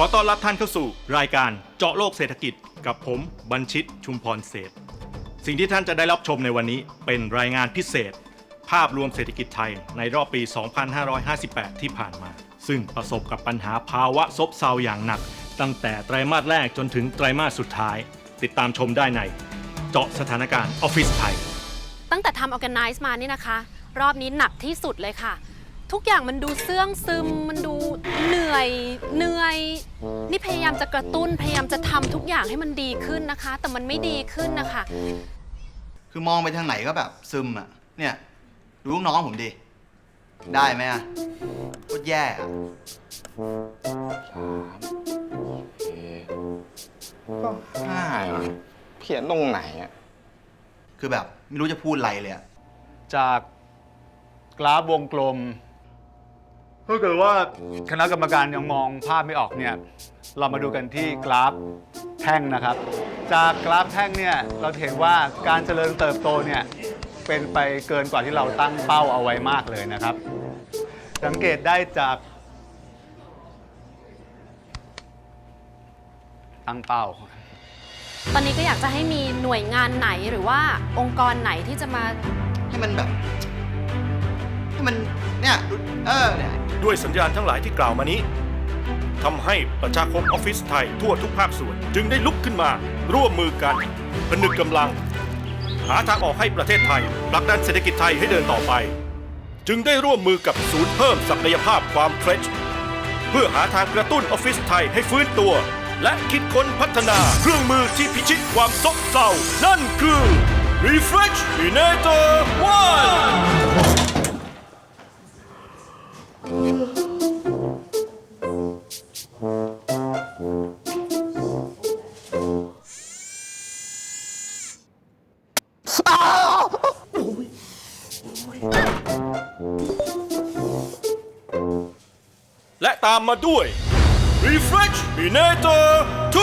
ขอต้อนรับท่านเข้าสู่รายการเจาะโลกเศรษฐกิจกับผมบัญชิตชุมพรเศษ สิ่งที่ท่านจะได้รับชมในวันนี้เป็นรายงานพิเศษ ภาพรวมเศรษฐกิจไทยในรอบปี 2558 ที่ผ่านมา ซึ่งประสบกับปัญหาภาวะซบเซาอย่างหนัก ตั้งแต่ไตรมาสแรกจนถึงไตรมาสสุดท้าย ติดตามชมได้ใน เจาะสถานการณ์ออฟฟิศไทย ตั้งแต่ทำ Organize มานี่นะคะ รอบนี้หนักที่สุดเลยค่ะ ทุกอย่างมันดูเสื่องซึมมันดูเหนื่อยเหนื่อย นี่พยายามจะกระตุ้นพยายามจะทำทุกอย่างให้มันดีขึ้นนะคะ แต่มันไม่ดีขึ้นนะคะ คือมองไปทางไหนก็แบบซึมอะ เนี่ยดูลูกน้องผมดิ ได้ไหมอะโคตรแย่อะก็ห้าอะเขียนตรงไหนอะคือแบบไม่รู้จะพูดอะไรเลยอะจากกราฟวงกลม ถ้าเกิดว่าคณะกรรมการยังมองภาพไม่ออกเนี่ย เรามาดูกันที่กราฟแท่งนะครับ จากกราฟแท่งเนี่ยเราจะเห็นว่าการเจริญเติบโตเนี่ยเป็นไปเกินกว่าที่เราตั้งเป้าเอาไว้มากเลยนะครับ สังเกตได้จากตั้งเป้า ตอนนี้ก็อยากจะให้มีหน่วยงานไหนหรือว่าองค์กรไหนที่จะมา ให้มันแบบ ให้มันเนี่ยดูเออเนี่ยด้วยสัญญาณทั้งหลายที่กล่าวมานี้ทำให้ประชาคมออฟฟิศไทยทั่วทุกภาคส่วน จึงได้ลุกขึ้นมาร่วมมือกันผนึกกำลัง หาทางออกให้ประเทศไทยผลักดันเศรษฐกิจไทยให้เดินต่อไป จึงได้ร่วมมือกับศูนย์เพิ่มศักยภาพความเฟรชเพื่อหาทางกระตุ้นออฟฟิศไทยให้ฟื้นตัว และคิดค้นพัฒนาเครื่องมือที่พิชิตความซบเซานั่นคือ Refresh Inator One และตามมาด้วย Refresh Inator 2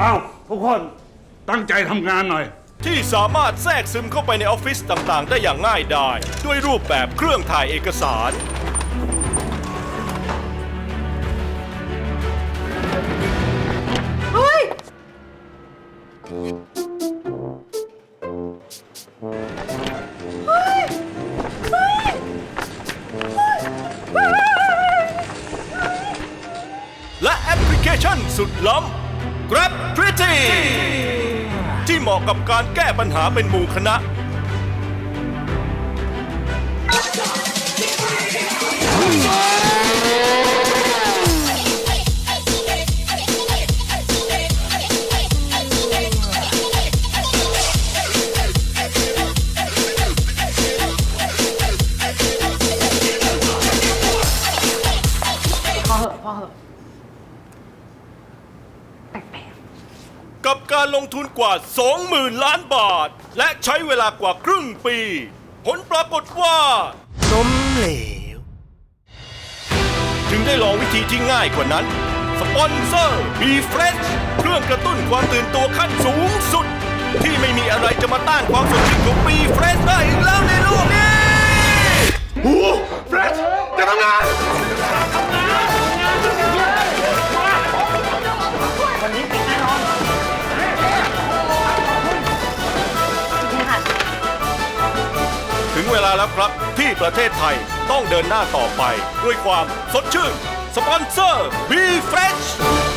อ้าวทุกคนตั้งใจทำงานหน่อย ที่สามารถแทรกซึมเข้าไปในออฟฟิศต่างๆ ได้อย่างง่ายดายด้วยรูปแบบเครื่องถ่ายเอกสารและแอปพลิเคชันสุดล้ำ Grab Pretty ที่เหมาะกับการแก้ปัญหาเป็นหมู่คณะ พอเหอะพอเหอะแปลกกับ การลงทุนกว่า 20,000 ล้านบาท และใช้เวลากว่าครึ่งปี ผลปรากฏว่าล้มเหลว จึงได้ลองวิธีที่ง่ายกว่านั้น สปอนเซอร์ b f r e s h เครื่องกระตุ้นความตื่นตัวขั้นสูงสุด ที่ไม่มีอะไรจะมาต้านความสดชื่นของ b f r e s h ได้อีกแล้วในโลกนี้ถึงเว ลาแล้วครับ ที่ประเทศไทยต้องเดินหน้าต่อไป ด้วยความสดชื่น สปอนเซอร์ b f r e s h